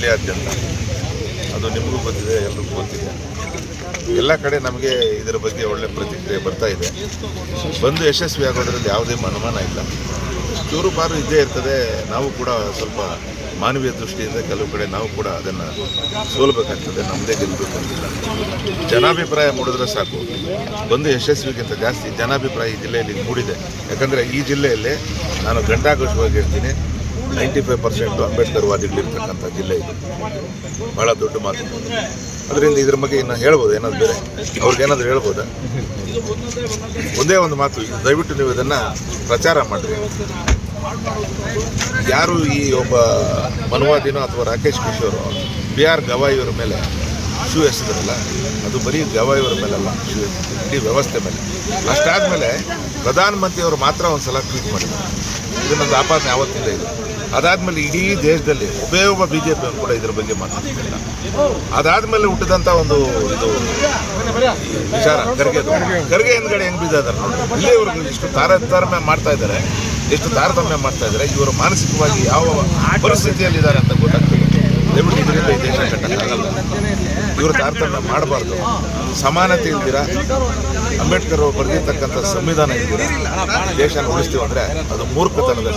ಜಿಲ್ಲೆಯಾದ್ಯಂತ. ಅದು ನಿಮಗೂ ಗೊತ್ತಿದೆ ಎಲ್ರಿಗೂ ಗೊತ್ತಿದೆ ಎಲ್ಲ ಕಡೆ ನಮಗೆ ಇದರ ಬಗ್ಗೆ ಒಳ್ಳೆ ಪ್ರತಿಕ್ರಿಯೆ ಬರ್ತಾ ಇದೆ. ಬಂದು ಯಶಸ್ವಿ ಆಗೋದ್ರಲ್ಲಿ ಯಾವುದೇ ಅನುಮಾನ ಇಲ್ಲ. ಚೂರು ಪಾರು ಇದ್ದೇ ಇರ್ತದೆ. ನಾವು ಕೂಡ ಸ್ವಲ್ಪ ಮಾನವೀಯ ದೃಷ್ಟಿಯಿಂದ ಕೆಲವು ಕಡೆ ನಾವು ಕೂಡ ಅದನ್ನು ಸೋಲ್ಬೇಕಾಗ್ತದೆ. ನಮ್ಮದೇ ಗೆಲ್ಲಬೇಕಂತಿಲ್ಲ ಜನಾಭಿಪ್ರಾಯ ಮೂಡಿದ್ರೆ ಸಾಕು. ಬಂದು ಯಶಸ್ವಿಗಿಂತ ಜಾಸ್ತಿ ಜನಾಭಿಪ್ರಾಯ ಈ ಜಿಲ್ಲೆಯಲ್ಲಿ ಮೂಡಿದೆ. ಯಾಕಂದರೆ ಈ ಜಿಲ್ಲೆಯಲ್ಲಿ ನಾನು ಗಂಟಾಘೋಷವಾಗಿ ಹೇಳ್ತೀನಿ. ನೈಂಟಿ ಫೈವ್ ಪರ್ಸೆಂಟ್ ಅಂಬೇಡ್ಕರ್ ವಾದಿಗಳಿರ್ತಕ್ಕಂಥ ಜಿಲ್ಲೆ ಇದು. ಭಾಳ ದೊಡ್ಡ ಮಾತು. ಅದರಿಂದ ಇದ್ರ ಬಗ್ಗೆ ಇನ್ನು ಹೇಳ್ಬೋದು, ಏನಾದ್ರು ಬೇರೆ. ಅವ್ರಿಗೇನಾದ್ರು ಹೇಳ್ಬೋದಾ? ಒಂದೇ ಒಂದು ಮಾತು, ದಯವಿಟ್ಟು ನೀವು ಇದನ್ನು ಪ್ರಚಾರ ಮಾಡಿರಿ. ಯಾರು ಈ ಒಬ್ಬ ಮನುವಾದಿನೋ ಅಥವಾ ರಾಕೇಶ್ ಕಿಶೋರ್ ಬಿ ಆರ್ ಗವಾಯಿಯವರ ಮೇಲೆ ಶೂ ಎಸೆದ್ರಲ್ಲ, ಅದು ಬರೀ ಗವಾಯಿಯವರ ಮೇಲೆಲ್ಲ, ಶೂ ಎಸಿದ್ರು ಇಡೀ ವ್ಯವಸ್ಥೆ ಮೇಲೆ. ಅಷ್ಟಾದಮೇಲೆ ಪ್ರಧಾನಮಂತ್ರಿಯವರು ಮಾತ್ರ ಒಂದು ಸಲ ಟ್ವೀಟ್ ಮಾಡಿದ್ದಾರೆ ಇದನ್ನೊಂದು ಆಪಾದನೆ ಯಾವತ್ತಿಂದ ಇದೆ. ಅದಾದಮೇಲೆ ಇಡೀ ದೇಶದಲ್ಲಿ ಒಬ್ಬೇ ಒಬ್ಬ ಬಿ ಜೆ ಪಿಯನ್ನು ಕೂಡ ಇದ್ರ ಬಗ್ಗೆ ಮಾತಾಡ್ತಿಲ್ಲ. ಅದಾದಮೇಲೆ ಹುಟ್ಟಿದಂಥ ಒಂದು ಇದು ವಿಚಾರ, ಖರ್ಗೆ ಖರ್ಗೆ ಹಿಂದ್ಗಡೆ ಹೆಂಗೆ ಬಿದ್ದಿದ್ದಾರೆ ನೋಡಿ. ಇಲ್ಲಿವರೆಗೂ ಇಷ್ಟು ತಾರತಮ್ಯ ಮಾಡ್ತಾ ಇದ್ದಾರೆ, ಎಷ್ಟು ತಾರತಮ್ಯ ಮಾಡ್ತಾ ಇದ್ದಾರೆ, ಇವರು ಮಾನಸಿಕವಾಗಿ ಯಾವ ಪರಿಸ್ಥಿತಿಯಲ್ಲಿದ್ದಾರೆ ಅಂತ ಗೊತ್ತಾಗ್ತದೆ ದಯವಿಟ್ಟು ಇದರಿಂದ ಈ ದೇಶ ಕಟ್ಟಕ್ಕಾಗಲ್ಲ ಇವರು ತಾರತಮ್ಯ ಮಾಡಬಾರ್ದು. ಸಮಾನತೆ ಇಲ್ದಿರ? ಅಂಬೇಡ್ಕರ್ ಅವರು ಬರೆದಿರ್ತಕ್ಕಂಥ ಸಂವಿಧಾನ ಇಲ್ದಿರ? ದೇಶ ಉಳಿಸ್ತೀವಿ ಅಂದರೆ ಅದು ಮೂರ್ಖತನದ